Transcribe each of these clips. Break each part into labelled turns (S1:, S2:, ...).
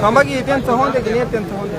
S1: थांबा की त्यांचं होऊन दे की नाही त्यांचं होऊन दे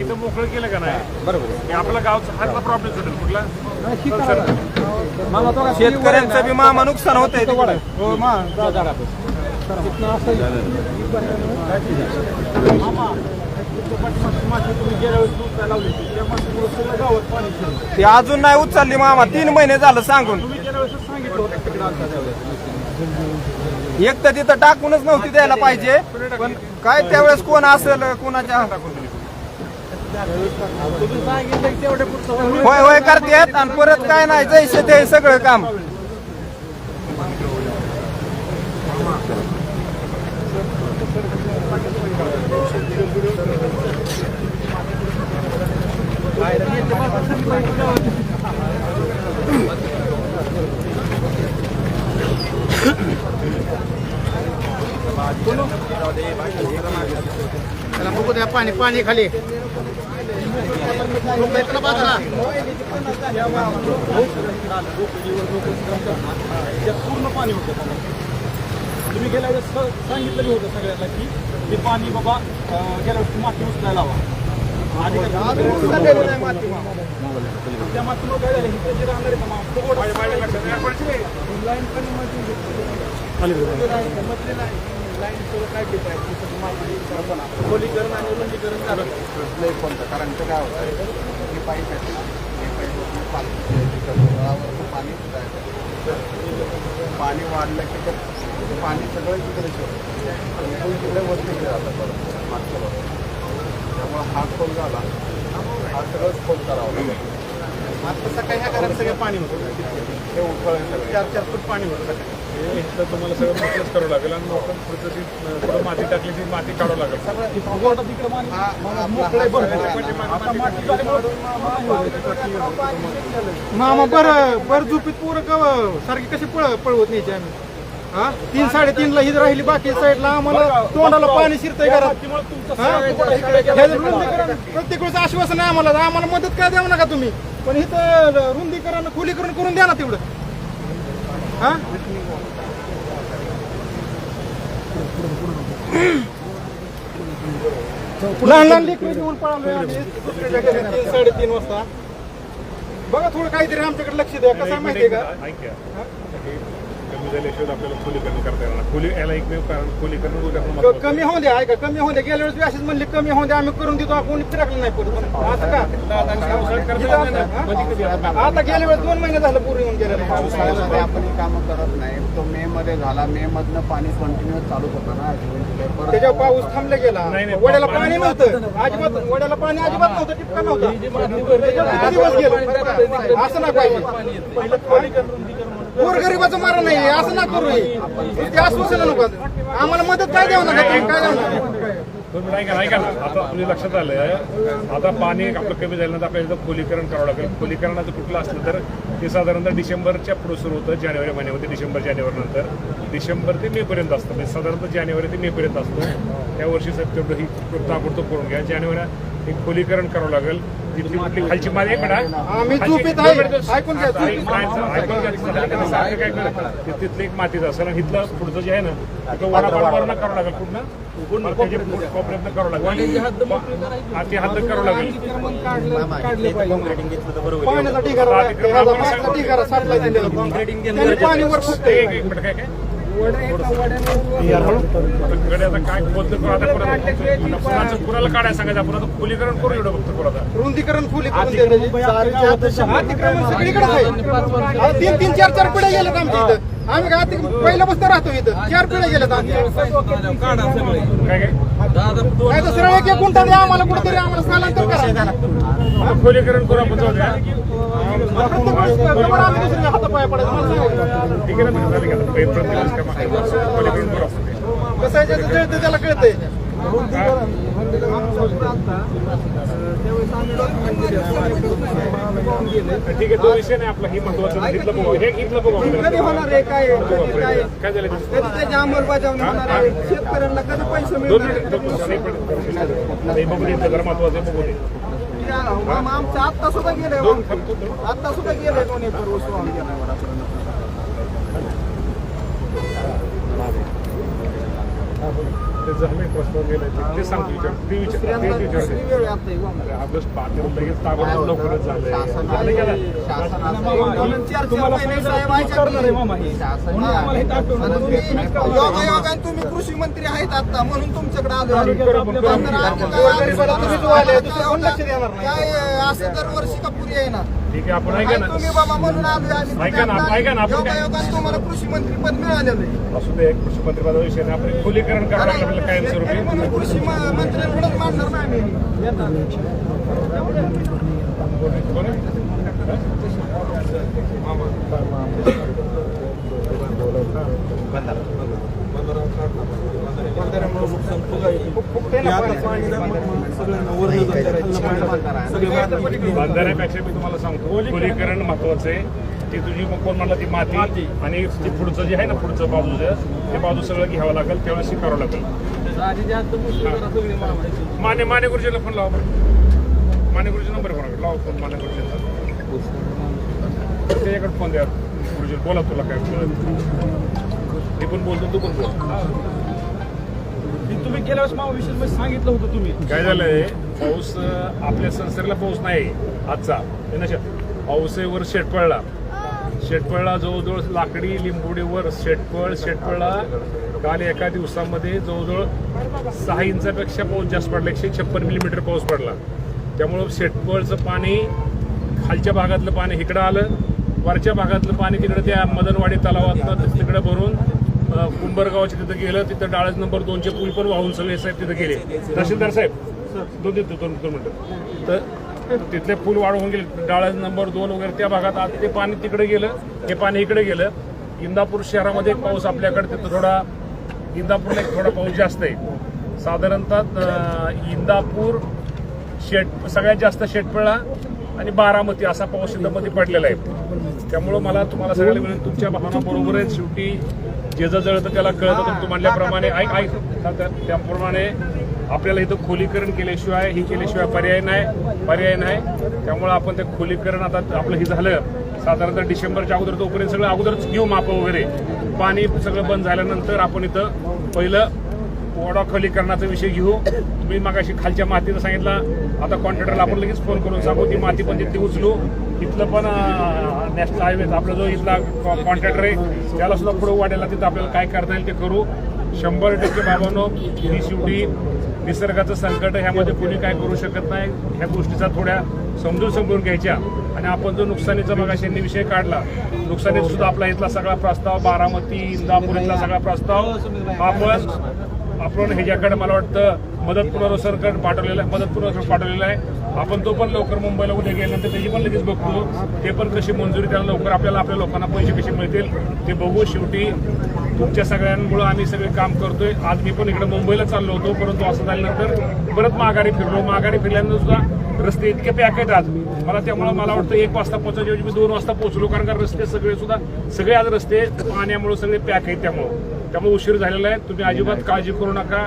S2: इथं मोकळं केलं का नाही बरोबर आपला गावचा हातला प्रॉब्लेम सुटेल कुठला
S1: शेतकऱ्यांचं बी मामा नुकसान होत. आहे हो मा ते अजून नाही उचलली मामा. तीन महिने झालं सांगून. एक तर तिथं टाकूनच नव्हती द्यायला पाहिजे. पण काय त्यावेळेस कोण असेल कोणाच्या होय होय करतेत. आणि परत काय नाही जैसे ते सगळं काम.
S3: त्याला बघू द्या पाणी पाणी खाली.
S2: पूर्ण पाणी होतं तुम्ही गेल्या वेळेस सांगितलेलं सांगितलं होतं सगळ्यांना की ते पाणी बाबा गेल्या वर्षी माती उचलायला हवा आणि त्या मातीमुळे काय झालं इथे जे राहणारे ना मा- खोलीकरण आणि रुंदीकरण झालं.
S3: कारण ते काय होतं हे पाईप आहे हे पाईप पाणी पाणी जायचं. पाणी वाढलं की ते पाणी सगळं तिकडे शिरतं. आणि तिकडे वरती जातं परत मागच्या त्यामुळे हा खोल झाला. हा सगळंच खोल करावा लागेल.
S2: आता सकाळी ह्या घरात सगळं पाणी होतं.
S3: हे उठळ
S2: चार चार फूट पाणी होतं इथलं तुम्हाला सगळं मोकळंच करावं लागेल आणि मोकळं पुढचं ती थोडं माती टाकली ती माती काढावं लागेल.
S3: हा- हा हा
S4: मामा बर. बर झोपीत पोरं का सारखी कशी पळ पळवत न्यायची आम्ही? हा? तीन साडेतीन ला ही राहिली बाकी साईडला आम्हाला तोंडाला पाणी शिरतंय घरात. हा? हे प्रत्येक वेळेस आश्वासन आहे आम्हाला. आम्हाला मदत काय द्यावं नका तुम्ही? पण इथं रुंदीकरण खोलीकरण करून द्या ना तेवढं. हा? लहान लहान लेकरं घेऊन पळालोय आम्ही. दुसऱ्याच्या घरी तीन साडेतीन वाजता. बघा थोडं काहीतरी आमच्याकडे लक्ष द्या. कसं आहे माहितीये का?
S2: झाल्याशिवाय आपल्याला खोलीकरण करता येणार नाही. खोली याला एकमेव कारण खोलीकरण वगैरे आपण
S4: क-
S2: महत्त्वाचं.
S4: कमी होऊ द्या ऐका कमी होऊ द्या गेल्या वेळेस बी अशीच म्हणले कमी होऊ द्या आम्ही करून देतो आपण फिरकलं नाही असं का आता गेल्या वेळेस दोन महिने झालं पूर्ण येऊन
S3: पावसाळ्यामध्ये आपण ही कामं करत नाही तो मे मध्ये झाला मे मधनं पाणी कंटिन्युअस चालूच होतं ना
S4: त्याच्यावर पाऊस थांबला गेला वड्याला
S2: पाणी-
S4: नव्हतं अजिबात वड्याला पाणी अजिबात नव्हतं टिपका नव्हता त्याच्यावर किती दिवस गेले असं ना पाहिजे गोरगरिबाचं मारा नाही असं ना करू ते आश्वासन नको आम्हाला मदत काय द्यावं ना काय द्यावं
S2: तुम्ही आता तुझ्या लक्षात आलंय आता पाणी आपलं कमी झाल्यानंतर आपल्याला खोलीकरण करावं लागेल. खोलीकरणाचं कुठलं असलं तर ते साधारणतः डिसेंबरच्या पुढे सुरू होतं जानेवारी महिन्यामध्ये डिसेंबर जानेवारी नंतर. डिसेंबर ते मे पर्यंत असतं. म्हणजे साधारणतः जानेवारी ते मे पर्यंत असतं. त्या वर्षी साहेब ही ताबडतोब करून घ्या. जानेवारी हे खोलीकरण करावं लागेल. तिथली खालची माती एक हा. मिनिटं.
S4: ऐकून
S2: तिथलं एक मातीचं असेल आणि इथलं पुढचं जे आहे ना तिथं वडापाववरनं करावं लागेल पूर्ण. मला कोपऱ्यातनं करावं लागेल. ते करावं लागेल. काय पुराला काढायला सांगायचं? आपण खोलीकरण करू एवढं फक्त करू आता.
S4: रुंदीकरण खोली. अतिक्रमण सगळीकडे तीन तीन चार चार पिढ्या गेल्यात आमच्या इथं. आम्ही काय अति- पहिल्या बसता राहतो इथं चार पिढ्या गेल्यात आमच्या
S2: काय
S4: नाही तर सरळ एक एक गुंठा द्या आम्हाला कुठेतरी आम्हाला स्थलांतर करा
S2: आता खोलीकरण करू आपण जाऊ द्या
S4: प्रत्येक वेळेस जवळ आम्ही दुसऱ्या हातापाया पडायचं मला सांगा.
S2: ठीक आहे ना झालं की आता प्रत्येक वेळेस काय मागायचं. खोलीकरण करू आपण ते.
S4: कसं आहे त्याला कळतंय
S2: ठीक आहे तो विषय नाही आपला. ही महत्वाचं इथलं बघू हे इथलं बघू.
S1: कधी होणार आहे? काय कधी काय
S2: काय झालं ते?
S1: कधी त्याची अंमलबजावणी होणार आहे? शेतकऱ्यांना कधी पैसे मिळणार
S2: बघू इथलं जरा महत्वाचं आहे, बघू
S1: आमचं आत्ता सुद्धा गेले. आत्ता सुद्धा गेले दोन एकर वाहून गेलाय
S2: ते झालं प्रस्ताव ते- सांगतो विचार विचार लगेच ताबडतोब लवकरच झालंय.
S1: तुम्ही कृषी मंत्री आहेत आता. म्हणून तुमच्याकडे आलो. असं दरवर्षी का पुरी ना
S2: ठीक आहे आपण ऐका ना.
S1: तुम्ही बाबा म्हणून
S2: ऐका ना, ऐका ना, आपण काय-
S1: योगायोगाने तुम्हाला कृषी मंत्री पद मिळालेलं आहे.
S2: असू दे कृषी मंत्री पदाचा विषय नाही आपण खोलीकरण करावं लागलं आपल्याला कायमस्वरूपी.
S1: म्हणून कृषी म- मंत्र्यांकडेच मांडणार नाही आम्ही.
S2: कोण आहे? बांधण्यापेक्षा मी तुम्हाला सांगतो खोलीकरण महत्वाचं आहे. ती तुझी कोण म्हणलं ती माती आणि ती पुढचं जे आहे ना पुढचं बाजूचं ते बाजू सगळं घ्यावं लागेल त्यावेळेस हे करावं लागेल माने माने गुरुजीला फोन लावा. माने गुरुजी नंबर कोणाकडे लावा फोन माने गुरुजीचा त्याच्याकडे फोन द्या. गुरुजी बोला तुला काय मी पण बोलतो तू पण बोल.
S5: तुम्ही गेल्या वेळेस मावा विषय सांगितलं होतं तुम्ही.
S2: काय झालंय पाऊस आपल्या संसर्गला पाऊस नाही आजचा. हे पाऊस वर शेटपळला. शेटपळला जवळजवळ लाकडी लिंबोडीवर शेटपळ शेटपळला काल एका दिवसामध्ये जवळजवळ सहा इंचापेक्षा पाऊस जास्त पडला एकशे छप्पन मिलीमीटर पाऊस पडला. त्यामुळं शेटपळचं पाणी खालच्या भागातलं पाणी इकडं आलं वरच्या भागातलं पाणी तिकडं त्या मदनवाडी तलावातनं तिकडं भरून कुंभरगावच्या तिथं गेलं तिथं डाळज नंबर दोनचे पूल पण वाहून सगळे साहेब तिथं गेले. तहसीलदार साहेब दोन दोन दोन दोन मिनिटं. तर तिथले पूल वाढवून गेले डाळज नंबर दोन वगैरे त्या भागात आज ते पाणी तिकडे गेलं हे पाणी इकडे गेलं. इंदापूर शहरामध्ये पाऊस आपल्याकडे तिथं थोडा इंदापूरला एक थोडा पाऊस जास्त आहे. साधारणतः इंदापूर शेट सगळ्यात जास्त शेटपळा आणि बारामती असा पाऊस इथं मध्ये पडलेला आहे. त्यामुळं मला तुम्हाला सगळ्याला मिळून तुमच्या भावना बरोबर आहेत शेवटी जे जे जळतं त्याला कळतं. तर तू म्हणल्याप्रमाणे ऐक ऐक. त्या- त्याप्रमाणे आपल्याला इथं खोलीकरण केल्याशिवाय ही केल्याशिवाय पर्याय नाही. पर्याय नाही. त्यामुळं आपण ते खोलीकरण आता आपलं हे झालं. साधारणतः डिसेंबरच्या अगोदर तोपर्यंत सगळं अगोदरच घेऊ माप वगैरे. पाणी सगळं बंद झाल्यानंतर आपण इथं पहिलं ओढा खोलीकरणाचा विषय घेऊ. तुम्ही मागाशी खालच्या मातीचं सांगितलं. आता कॉन्ट्रॅक्टरला आपण लगेच फोन करून सांगू ती माती पण तिथे उचलू. इथलं पण नॅशनल हायवे आपला जो इथला कॉन्ट्रॅक्टर आहे त्याला सुद्धा पुढे वाढायला तिथं आपल्याला काय करता येईल ते करू. शंभर टक्के बाबांनो ही शेवटी निसर्गाचं संकट ह्यामध्ये कोणी काय करू शकत नाही. ह्या गोष्टीचा थोड्या समजून समजून घ्यायच्या. आणि आपण जो नुकसानीचा मगाशी विषय काढला नुकसानीचा सुद्धा आपला इथला सगळा प्रस्ताव बारामती इंदापूर इथला सगळा प्रस्ताव आपण आपण ह्याच्याकडे मला वाटतं मदत पुनर्वसनकडे पाठवलेलं आहे मदत पुनर्वसन पाठवलेलं आहे. आपण तो पण लवकर मुंबईला उद्या गेल्यानंतर त्याची पण लगेच बघतो. ते पण कशी मंजुरी त्याला लवकर आपल्याला आपल्या लोकांना पैसे कसे मिळतील ते बघू. शेवटी तुमच्या सगळ्यांमुळं आम्ही सगळे काम करतोय. आज मी पण इकडे मुंबईला चाललो होतो परंतु असं झाल्यानंतर परत माघारी फिरलो. माघारी फिरल्यानंतर सुद्धा रस्ते इतके पॅक आहेत आज. मला त्यामुळे मला वाटतं एक वाजता पोहोचायच्या मी दोन वाजता पोहोचलो कारण का रस्ते सगळे सुद्धा सगळे आज रस्ते पाण्यामुळे सगळे पॅक आहेत त्यामुळं. त्यामुळे उशीर झालेला आहे. तुम्ही अजिबात काळजी करू नका.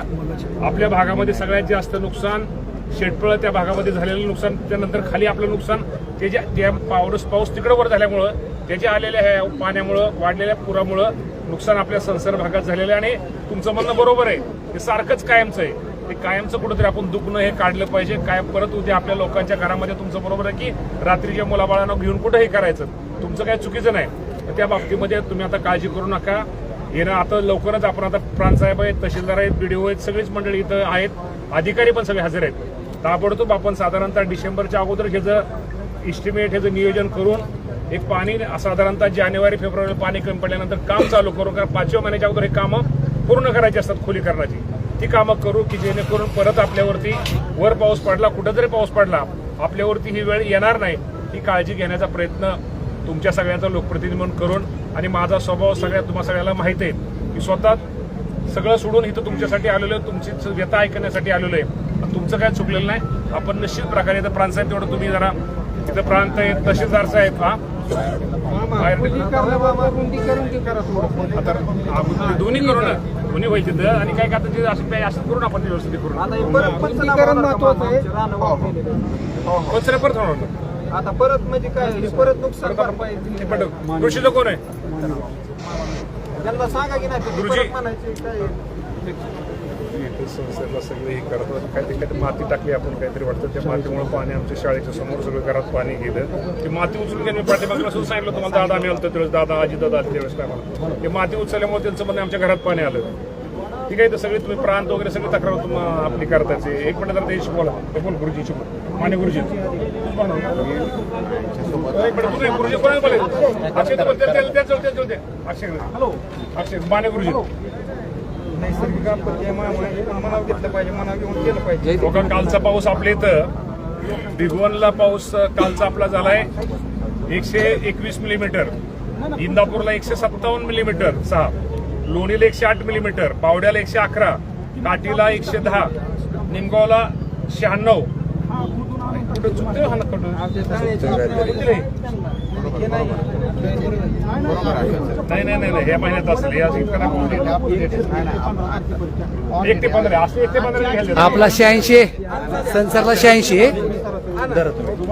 S2: आपल्या भागामध्ये सगळ्यात जास्त नुकसान शेटपळ त्या भागामध्ये झालेलं नुकसान. त्यानंतर खाली आपलं नुकसान त्याच्या त्या पाऊस पाऊस तिकडं वर झाल्यामुळं त्याच्या आलेल्या ह्या पाण्यामुळं वाढलेल्या पुरामुळं नुकसान आपल्या संसार भागात झालेलं आहे. आणि तुमचं म्हणणं बरोबर आहे. हे सारखंच कायमचं आहे. ते कायमचं कुठंतरी आपण दुखणं हे काढलं पाहिजे. काय परत उद्या आपल्या लोकांच्या घरामध्ये तुमचं बरोबर आहे की रात्रीच्या मुलाबाळांना घेऊन कुठं हे करायचं? तुमचं काय चुकीचं नाही. त्या बाबतीमध्ये तुम्ही आता काळजी करू नका. येणं आता लवकरच आपण आता प्रांतसाहेब आहेत तहसीलदार आहेत बीडीओ आहेत सगळीच मंडळी इथं आहेत. अधिकारी पण सगळे हजर आहेत. ताबडतोब आपण साधारणतः डिसेंबरच्या अगोदर ह्याचं इस्टिमेट ह्याचं नियोजन करून एक पाणी साधारणतः जानेवारी फेब्रुवारी पाणी कमी पडल्यानंतर काम चालू करू कारण पाचव्या महिन्याच्या अगोदर हे कामं पूर्ण करायची असतात खोलीकरणाची ती कामं करू की जेणेकरून परत आपल्यावरती वर पाऊस पडला कुठं जरी पाऊस पडला आपल्यावरती ही वेळ येणार नाही ही काळजी घेण्याचा प्रयत्न तुमच्या सगळ्यांचा लोकप्रतिनिधी म्हणून करून आणि माझा स्वभाव सगळ्या तुम्हा सगळ्याला माहीत आहे. की स्वतः सगळं सोडून इथं तुमच्यासाठी आलेलो आहे. तुमची व्यथा ऐकण्यासाठी आलेलो आहे. पण तुमचं काय चुकलेलं नाही. आपण निश्चित प्रकारे इथं प्रांत साहेब तेवढं तुम्ही जरा इथं प्रांत आहे तहसीलदार साहेब हा. आता दोन्ही करू ना. दोन्ही व्हायचे तर आणि काय का आता ते असं काय असं करून आपण व्यवस्थित करू.
S1: आता हे परत आहे.
S2: कचरे परत होणार ना.
S1: आता परत म्हणजे काय? हे परत नुकसान
S2: कृषीचं कोण आहे?
S1: त्यांना सांगा की नाही म्हणायचे काय
S2: संस्थेला सगळे हे. काहीतरी काहीतरी माती टाकली आपण काहीतरी वाटतं. त्या मातीमुळे पाणी आमच्या शाळेच्या समोर सगळं घरात पाणी गेलं. ती माती उचलून मी पाठीमागला सुद्धा सांगितलं तुम्हाला दादा आम्ही आलतो. त्यावेळेस दादा आजी दादा आले त्यावेळेस काय ते माती उचलल्यामुळे त्यांचं म्हणणं आमच्या घरात पाणी आलं. ठीक आहे तर सगळे तुम्ही प्रांत वगैरे सगळी तक्रार तुम आपली करतायचे एक मिनिट जरा ते ते बोल गुरुजी शिकव माने गुरुजी गुरुजी बोले. अक्षय चलते अक्षय माने गुरुजी.
S1: नैसर्गिक आपत्ती मनावर घेतलं पाहिजे मनावर घेऊन केलं पाहिजे.
S2: बघा कालचा पाऊस आपल्या इथं भिगवणला पाऊस कालचा आपला झालाय एकशे एकवीस मिलीमीटर इंदापूरला एकशे सत्तावन्न मिलीमीटर सहा लोणीला एकशे आठ मिलीमीटर पावड्याला एकशे अकरा काटीला एकशे दहा निमगावला शहाण्णव हा? नाही नाही नाही नाही, या महिन्यात असेल या. एक ते पंधरा असं एक ते पंधरा
S6: आपला शहाऐंशी संसारला शहाऐंशी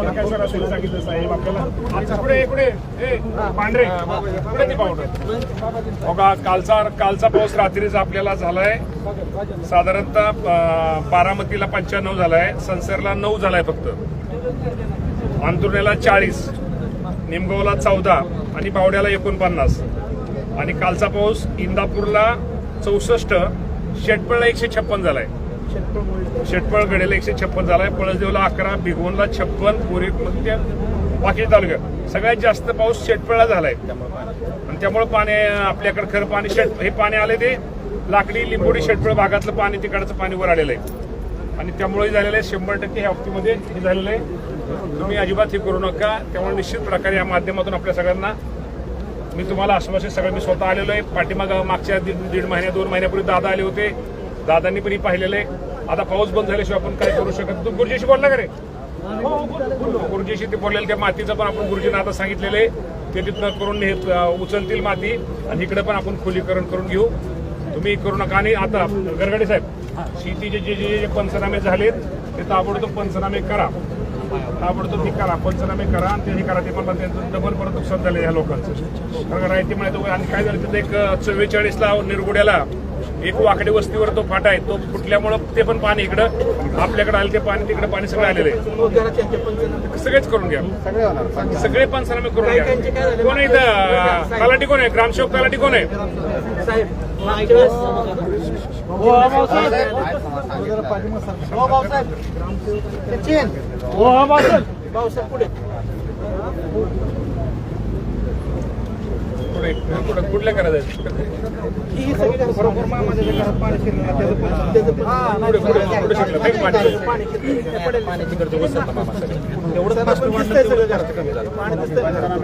S2: तुम्हाला काय सर असेल सांगितलं साहेब आपल्याला? पुढे ए पांढरे. पुढे ती पावडर. बघा कालचा कालचा पाऊस रात्रीच आपल्याला झालाय. साधारणतः बारामतीला पंच्याण्णव झालाय. संसरला नऊ झालाय फक्त. अंतुर्ण्याला चाळीस. निमगावला चौदा. आणि बावड्याला एकोणपन्नास. आणि कालचा पाऊस इंदापूरला चौसष्ट. शेटपळला एकशे छप्पन झालाय. शेटपळ गडेला एकशे छप्पन झालाय. पळसदेवला अकरा भिगवणला छप्पन पुरी बाकी तालुक्यात. सगळ्यात जास्त पाऊस शेटपळला झालाय. आणि त्यामुळे पाणी आपल्याकडे खरं पाणी शेट हे पाणी आले ते. लाकडी लिंबोडी शेटपळ भागातलं पाणी तिकडचं पाणी वर आलेलं आहे. आणि त्यामुळे झालेलं आहे शंभर टक्के ह्या बाबतीमध्ये हे झालेलं आहे. तुम्ही अजिबात हे करू नका. त्यामुळे निश्चित प्रकारे या माध्यमातून आपल्या सगळ्यांना मी तुम्हाला आश्वासित सगळं मी स्वतः आलेलो आहे. पाठीमाग मागच्या दीड दीड महिन्या दोन महिन्यापूर्वी दादा आले होते. दादांनी पण पाहिलेलं आहे. आता पाऊस बंद झाल्याशिवाय आपण काय करू शकत तू गुरुजीशी बोलला का रे? हो, हो, गुरुजीशी ते बोललेलं त्या मातीचं पण आपण गुरुजींना आता सांगितलेलं आहे. ते तिथनं करून हे उचलतील माती आणि इकडे पण आपण खोलीकरण करून घेऊ. तुम्ही करू नका. आणि आता गरगडे साहेब शेतीचे जे जे जे पंचनामे झालेत ते ताबडतोब पंचनामे करा. ताबडतोब हे करा. पंचनामे करा आणि ते हे करा. ते मला त्यांचं डबल परत नुकसान झालं या लोकांचं. कारण राहते माहिती आणि काय झालं तिथं एक चव्वेचाळीसला निरगुड्याला एक वाकडी वस्तीवर तो फाटा आहे तो फुटल्यामुळं ते पण पाणी इकडं आपल्याकडे आलं ते पाणी तिकडे पाणी सगळं आलेलं आहे. सगळेच करून घ्या.
S3: सगळे
S2: पंचनामे करून घ्या. कोण आहे इथं? तलाठी कोण आहे? ग्रामसेवक तलाठी कोण आहे? पुढे कुठं कुठल्या करायचं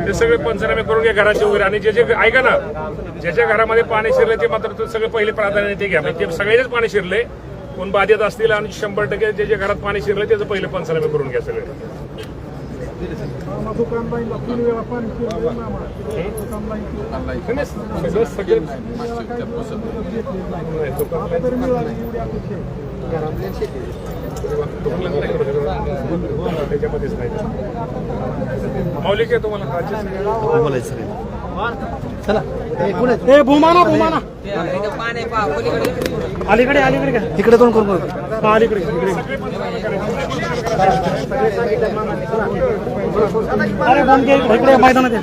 S2: ते सगळे पंचनामे करून घ्या घराचे वगैरे. आणि जे जे ऐका ना. ज्याच्या घरामध्ये पाणी शिरले ते मात्र ते सगळे पहिले प्राधान्य ते घ्या. म्हणजे सगळेच पाणी शिरले. कोण बाधित असतील आणि शंभर टक्के जे जे घरात पाणी शिरले त्याचं पहिलं पंचनामे करून घ्या सगळे. नाही, सगळं सगळं नाही, दुकान- त्याच्यामध्येच नाही मौलिक आहे तुम्हाला राज्य
S5: ए भूमाना भूमाना. अलीकडे अलीकडे घ्या.
S6: इकडे दोन कोण कोण
S5: हा, अलीकडे इकडे. अरे बंद इकडे मैदानात ये.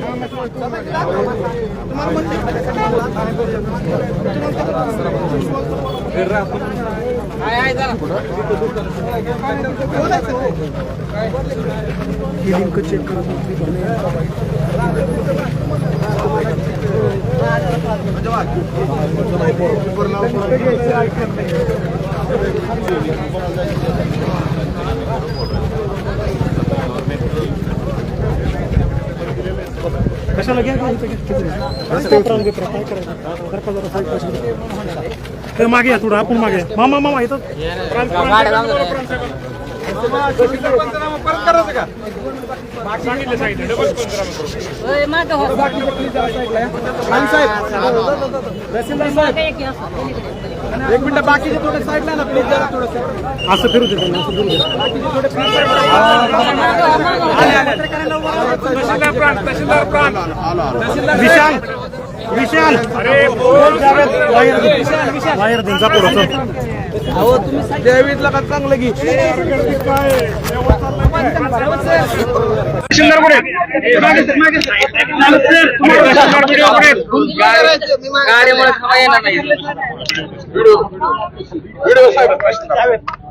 S5: कशाला घ्या घ्या. पाशी. हे मागे या थोडं आपण मागे. मामा मामा
S2: सांगितलं सांगितलं डबल पंचनामा
S4: साहेब. तहसीलदार साहेब एक मिनिट बाकीचे थोडे साईडला ना प्लीज जरा थोडं
S5: असं फिरू दे त्यांना, असं फिरू दे.
S2: तहसीलदार प्रांत तहसीलदार प्रांत.
S5: विशाल विशाल.
S2: अरे
S5: वायर दे. वायर त्यांचा पुढं
S4: देवीतला का चांगलं की?
S2: तहसीलदार कुठे मागे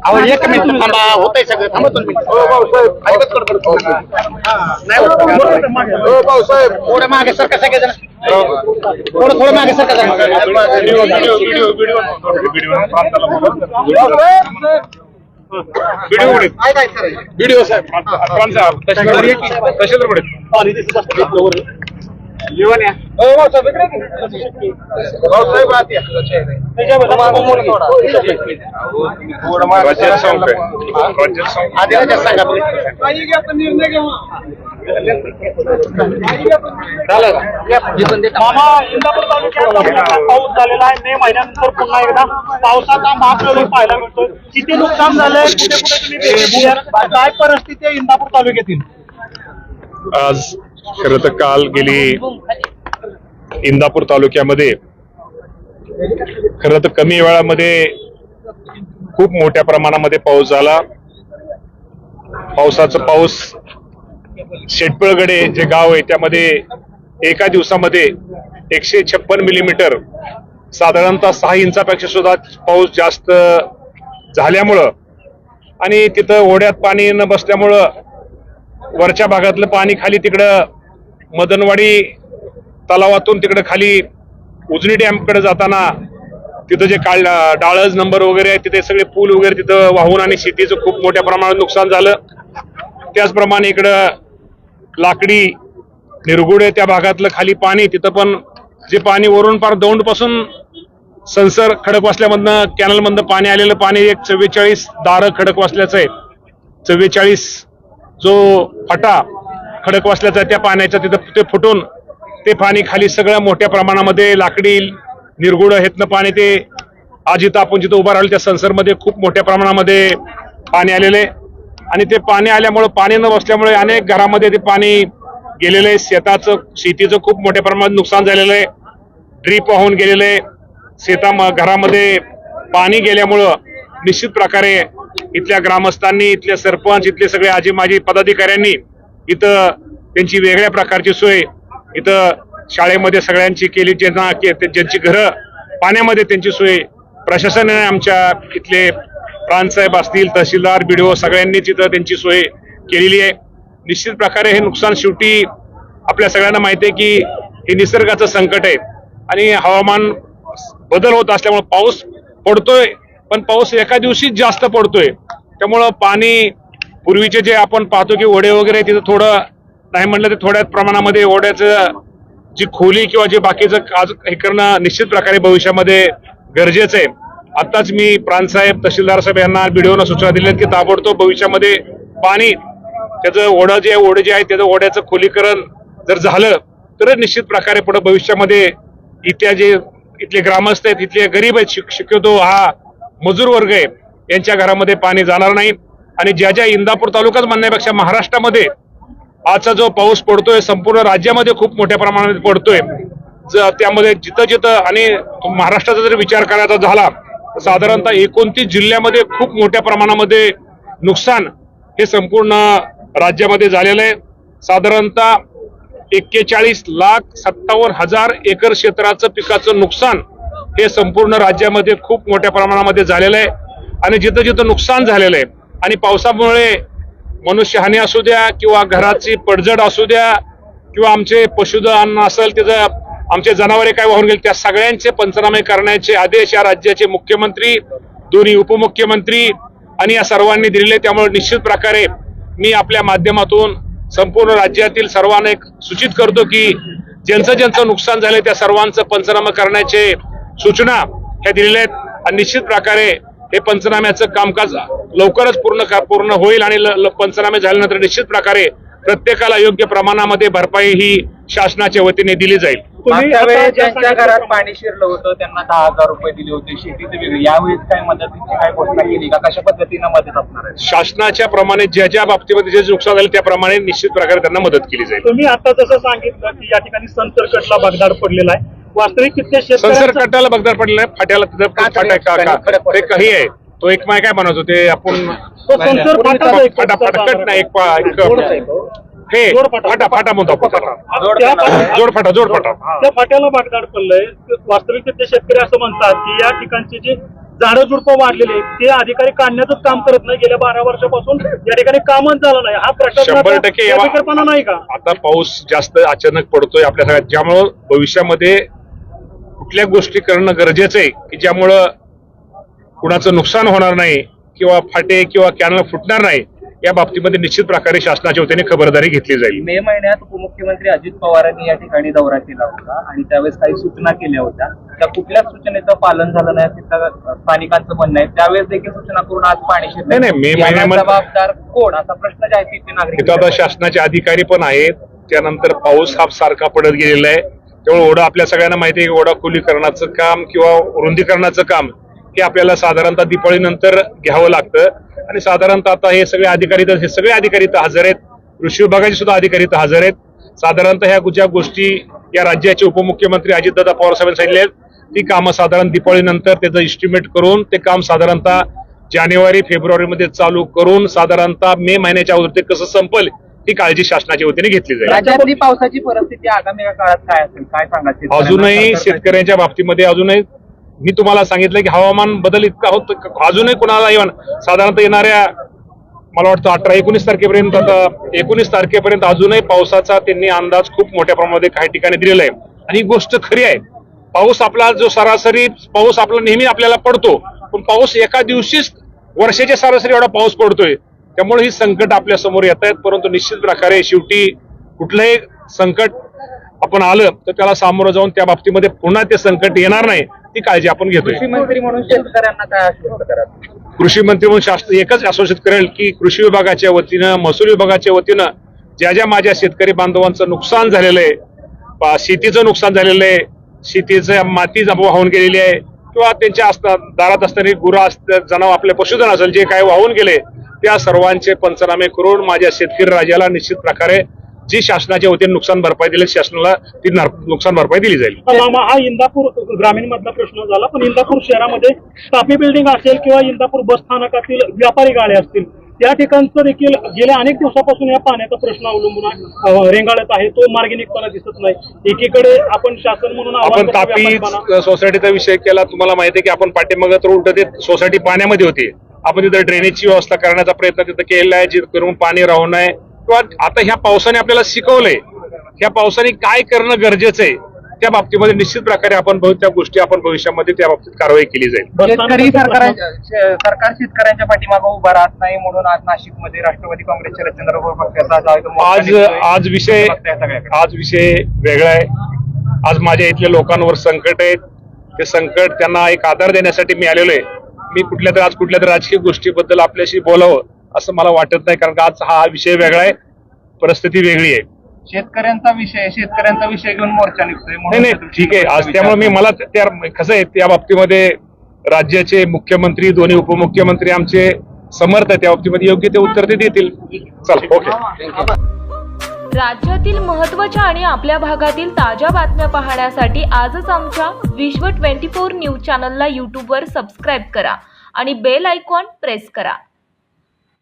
S3: अहो एक मिनिट थांबा होतंय सगळं. थांबा तुम्ही हो ऐकत कडकड नाही हो भाऊसाहेब थोडं मागे सर कसं काय थोडं थोडं मागे सर कसं
S2: व्हिडिओ
S3: साहेब.
S2: तहसीलदार तहसीलदार
S3: या.
S2: आहे. राज्यात सॉंग.
S3: आधी राज्यात सांगा तुम्ही.
S5: मामा इंदापूर तालुक्यात पाऊस झालेला आहे? मे महिन्यानंतर पुन्हा एकदा पावसाचा महाप्रलय पाहायला मिळतोय. किती नुकसान झालंय? कुठे कुठे तुम्ही? काय परिस्थिती आहे इंदापूर तालुक्यातील?
S2: आज खरं तर काल गेली इंदापूर तालुक्यामध्ये. खरं तर कमी वेळामध्ये खूप मोठ्या प्रमाणामध्ये पाऊस झाला. पावसाचा पाऊस शेटपळगडे जे गाव आहे त्यामध्ये एका दिवसामध्ये एकशे छप्पन मिलीमीटर साधारणतः सहा इंचापेक्षा सुद्धा पाऊस जास्त झाल्यामुळं आणि तिथं ओढ्यात पाणी न बसल्यामुळं वरच्या भागातलं पाणी खाली तिकडं मदनवाडी तलावातून तिकडं खाली उजनी डॅमकडे जाताना तिथं जे काळ डाळज नंबर वगैरे आहे तिथे सगळे पूल वगैरे तिथं वाहून आणि शेतीचं खूप मोठ्या प्रमाणात नुकसान झालं. त्याचप्रमाणे इकडं लाकडी निरगुडे त्या भागातलं खाली पाणी तिथं पण जे पाणी वरून पार दौंडपासून संसर खडकवासल्यामधनं कॅनलमधनं पाणी आलेलं पाणी एक चव्वेचाळीस दारं खडकवासल्याचं आहे. चव्वेचाळीस जो फटा खडक वासल्याचा त्या पाण्याचा तिथं ते फुटून ते पाणी खाली सगळं मोठ्या प्रमाणामध्ये लाकडी निर्गुड हेतनं पाणी ते आज इथं आपण जिथं उभा राहिलो त्या संसरमध्ये खूप मोठ्या प्रमाणामध्ये पाणी आलेलं आहे. आणि ते पाणी आल्यामुळं पाणी न बसल्यामुळे अनेक घरामध्ये ते पाणी गेलेलं आहे. शेताचं शेतीचं खूप मोठ्या प्रमाणात नुकसान झालेलं आहे. ड्रीप वाहून गेलेलं आहे. शेता घरामध्ये पाणी गेल्यामुळं निश्चित प्रकारे इथल्या ग्रामस्थांनी इथले सरपंच इथले सगळे आजी माजी पदाधिकाऱ्यांनी इथं त्यांची वेगळ्या प्रकारची सोय इथं शाळेमध्ये सगळ्यांची केली ज्यांना के- ते- ज्यांची घरं पाण्यामध्ये त्यांची सोय प्रशासनाने आमच्या इथले प्रांतसाहेब असतील तहसीलदार बीडीओ सगळ्यांनीच इथं त्यांची सोय केलेली आहे. निश्चित प्रकारे हे नुकसान शेवटी आपल्या सगळ्यांना माहिती आहे की हे निसर्गाचं संकट आहे आणि हवामान बदल होत असल्यामुळे पाऊस पडतोय. पण पाऊस एका दिवशी जास्त पडतोय. त्यामुळं पाणी पूर्वीचे जे आपण पाहतो की ओढे वगैरे तिथं थोडं नाही म्हणलं तर थोड्या प्रमाणामध्ये ओढ्याचं जी खोली किंवा जे बाकीचं आज हे करणं निश्चित प्रकारे भविष्यामध्ये गरजेचं आहे. आताच मी प्रांतसाहेब तहसीलदार साहेब यांना बीडीओनं सूचना दिल्या आहेत की ताबडतोब भविष्यामध्ये पाणी त्याचं ओढं जे ओढे जे आहे त्याचं ओढ्याचं खोलीकरण जर झालं तर निश्चित प्रकारे पुढे भविष्यामध्ये इथल्या जे इथले ग्रामस्थ आहेत इथले गरीब आहेत शिक- शक्यतो हा मजूर वर्ग आहे. यांच्या घरामध्ये पाणी जाणार नाही. आणि ज्या ज्या इंदापूर तालुकाच म्हणण्यापेक्षा महाराष्ट्रामध्ये आजचा जो पाऊस पडतोय संपूर्ण राज्यामध्ये खूप मोठ्या प्रमाणात पडतोय. त्यामध्ये जिथं जिथं आणि महाराष्ट्राचा जर विचार करायचा झाला तर साधारणतः एकोणतीस जिल्ह्यामध्ये खूप मोठ्या प्रमाणामध्ये नुकसान हे संपूर्ण राज्यामध्ये झालेलं आहे. साधारणतः एक्केचाळीस लाख सत्तावन्न हजार एकर क्षेत्राचं पिकाचं नुकसान हे संपूर्ण राज्यामध्ये खूप मोठ्या प्रमाणामध्ये झालेलं आहे. आणि जिथं जिथं नुकसान झालेलं आहे आणि पावसामुळे मनुष्यहानी असू द्या किंवा घराची पडझड असू द्या किंवा आमचे पशुधन असेल त्याचं आमचे जनावरे काय वाहून गेले त्या सगळ्यांचे पंचनामे करण्याचे आदेश या राज्याचे मुख्यमंत्री दोन्ही उपमुख्यमंत्री आणि या सर्वांनी दिलेले त्यामुळे निश्चित प्रकारे मी आपल्या माध्यमातून संपूर्ण राज्यातील सर्वांना एक सूचित करतो की ज्यांचं ज्यांचं नुकसान झालं त्या सर्वांचं पंचनामा करण्याचे सूचना ह्या दिलेल्या आहेत. आणि निश्चित प्रकारे हे पंचनाम्याचं कामकाज लवकरच पूर्ण का- पूर्ण होईल आणि ल- पंचनामे झाल्यानंतर निश्चित प्रकारे प्रत्येकाला योग्य प्रमाणामध्ये भरपाई ही शासनाच्या वतीने दिली जाईल.
S7: मागच्या वेळेस ज्यांच्या घरात पाणी शिरलं होतं त्यांना दहा हजार रुपये दिले होते. शेतीचे वेगळे. यावेळेस काय मदतीची काय घोषणा केली का? कशा पद्धतीनं मदत असणार आहे?
S2: शासनाच्या प्रमाणे ज्या ज्या बाबतीमध्ये जे नुकसान झाले त्याप्रमाणे निश्चित प्रकारे त्यांना मदत केली जाईल.
S5: तुम्ही आता जसं सांगितलं की या ठिकाणी संतरकटला बगदाड पडलेला आहे. वास्तविक
S2: संसर कट्टाला बगदार पडलेला आहे. फाट्याला तिथं फाटा का- का- ते काही आहे. तो एक माय काय बनवतो ते आपण
S5: तो संसर.
S2: फाटा फाटकट नाही एक पा- एक- हे
S5: जोड फाटा.
S2: फाटा फाटा म्हणतो आपण त्याला.
S5: त्या फाट्या-
S2: जोड फाटा. जोड फाटा
S5: त्या फाट्याला बागदाड पडलंय. वास्तविक तिथले शेतकरी असं म्हणतात की या ठिकाणचे जे झाडं झुडपं वाढलेले आहेत, ते अधिकारी काढण्याचंच काम करत नाही. गेल्या बारा वर्षापासून या ठिकाणी कामच झालं नाही. हा
S2: शंभर टक्के यावा-
S5: बेफिकीरपणा नाही का?
S2: आता पाऊस जास्त अचानक पडतोय आपल्या सगळ्यात. ज्यामुळं भविष्यामध्ये कुठल्या गोष्टी करणं गरजेचं आहे की ज्यामुळं कुणाचं नुकसान होणार नाही किंवा फाटे किंवा कॅनल फुटणार नाही या बाबतीमध्ये निश्चित प्रकारे शासनाच्या वतीने खबरदारी घेतली जाईल.
S7: मे महिन्यात उपमुख्यमंत्री अजित पवारांनी या ठिकाणी दौरा केला होता आणि त्यावेळेस काही सूचना केल्या होत्या. त्या कुठल्याच सूचनेचं पालन झालं नाही त्या स्थानिकांचं म्हणणं आहे. त्यावेळेस देखील सूचना करून आज पाणी शिरलं.
S2: नाही, मे महिन्यामध्ये-
S7: जबाबदार कोण? असा प्रश्न जे आहे नागरिक
S2: तिथं आता शासनाचे अधिकारी पण आहेत. त्यानंतर पाऊस हा सारखा पडत गेलेला आहे. त्यामुळे ओढा आपल्या सगळ्यांना माहिती आहे की ओढा खोलीकरणाचं काम किंवा रुंदीकरणाचं काम हे आपल्याला साधारणतः दिपाळीनंतर घ्यावं लागतं. आणि साधारणतः आता हे सगळे अधिकारी इथं- हे सगळे अधिकारी इथं हजर आहेत. कृषी विभागाचे सुद्धा अधिकारी इथं हजर आहेत. साधारणतः ह्या ज्या गोष्टी या राज्याचे उपमुख्यमंत्री अजितदादा पवार साहेबांनी सांगितले आहेत ती कामं साधारण दिपाळीनंतर त्याचं इस्टिमेट करून ते काम साधारणतः जानेवारी फेब्रुवारीमध्ये चालू करून साधारणतः मे महिन्याच्या अगोदर ते कसं संपल ही काळजी शासनाच्या वतीने घेतली जाईल.
S7: राज्यातली पावसाची परिस्थिती आगामी काळात काय असेल? काय सांगा शेतकऱ्यांना?
S2: अजूनही शेतकऱ्यांच्या बाबतीमध्ये अजूनही मी तुम्हाला सांगितलं की हवामान बदल इतका होत अजूनही कुणाला येऊन साधारणतः येणाऱ्या मला वाटतं अठरा एकोणीस तारखेपर्यंत आता एकोणीस तारखेपर्यंत अजूनही पावसाचा त्यांनी अंदाज खूप मोठ्या प्रमाणामध्ये काही ठिकाणी दिलेला आहे. आणि ही गोष्ट खरी आहे. पाऊस आपला जो सरासरी पाऊस आपला नेहमी आपल्याला पडतो पण पाऊस एका दिवशीच वर्षाच्या सरासरी एवढा पाऊस पडतोय. त्यामुळे ही संकट आपल्यासमोर येत आहेत परंतु निश्चित प्रकारे शेवटी कुठलंही संकट आपण आलं तर त्याला सामोरं जाऊन त्या बाबतीमध्ये पुन्हा ते संकट येणार नाही. ती काळजी आपण घेतोय.
S7: कृषी मंत्री म्हणून शेतकऱ्यांना काय आश्वस्त करा
S2: कृषी मंत्री म्हणून शास्त्र एकच आश्वासित करेल की कृषी विभागाच्या वतीनं महसूल विभागाच्या वतीनं ज्या ज्या माझ्या शेतकरी बांधवांचं नुकसान झालेलं आहे शेतीचं नुकसान झालेलं आहे शेतीचं माती जमा वाहून गेलेली आहे किंवा त्यांच्या असता दारात असणारी गुरं असतात जनावर आपले पशुधन असेल जे काही वाहून गेले त्या सर्वांचे पंचनामे करून माझ्या शेतकरी राजाला निश्चित प्रकारे जी शासनाच्या वतीने नुकसान भरपाई दिली शासनाला ती नुकसान भरपाई दिली जाईल.
S5: हा इंदापूर ग्रामीण मधला प्रश्न झाला. पण इंदापूर शहरामध्ये तापी बिल्डिंग असेल किंवा इंदापूर बस स्थानकातील व्यापारी गाड्या असतील त्या ठिकाणचं देखील गेल्या अनेक दिवसापासून या पाण्याचा प्रश्न अवलंबून रेंगाळत आहे. तो मार्गी निघताना दिसत नाही. एकीकडे आपण शासन म्हणून
S2: आपण. तापी सोसायटीचा विषय केला. तुम्हाला माहिती आहे की आपण पाठीमागं तर उलट ते सोसायटी पाण्यामध्ये होती. आपण तिथं ड्रेनेजची व्यवस्था करण्याचा प्रयत्न तिथं केलेला आहे. करून पाणी राहू नये. किंवा आता ह्या पावसाने आपल्याला शिकवलंय ह्या पावसाने काय करणं गरजेचं आहे त्या बाबतीमध्ये निश्चित प्रकारे आपण त्या गोष्टी आपण भविष्यामध्ये त्या बाबतीत कारवाई केली जाईल.
S7: शेतकरी सरकार सरकार शेतकऱ्यांच्या पाठीमागे उभा राहत नाही म्हणून आज नाशिकमध्ये राष्ट्रवादी काँग्रेसचे रचंद्र पक्षाचा
S2: आज. आज विषय. आज विषय वेगळा आहे. आज माझ्या इथल्या लोकांवर संकट आहे. ते संकट त्यांना एक आधार देण्यासाठी मी आलेलो आहे. मी कुठल्या तरी आज कुठल्या तरी राजकीय गोष्टीबद्दल आपल्याशी बोलावं. असं मला वाटत नाही कारण आज हा विषय वेगळा आहे परिस्थिती वेगळी आहे.
S7: शेतकऱ्यांचा विषय शेतकऱ्यांचा विषय घेऊन मोर्चा निघतोय
S2: नाही नाही ठीक आहे. आज त्यामुळे मी मला त्या कसं आहे त्या बाबतीमध्ये राज्याचे मुख्यमंत्री दोन्ही उपमुख्यमंत्री आमचे समर्थ आहे त्या बाबतीमध्ये योग्य ते उत्तर ते देतील. चला ओके.
S8: राज्यातील महत्त्वाच्या आणि आपल्या भागातील ताज्या बातम्या पाहण्यासाठी आजच आमच्या विश्व 24 न्यूज चॅनलला यूट्यूबवर सबस्क्राईब करा आणि बेल आयकॉन प्रेस करा.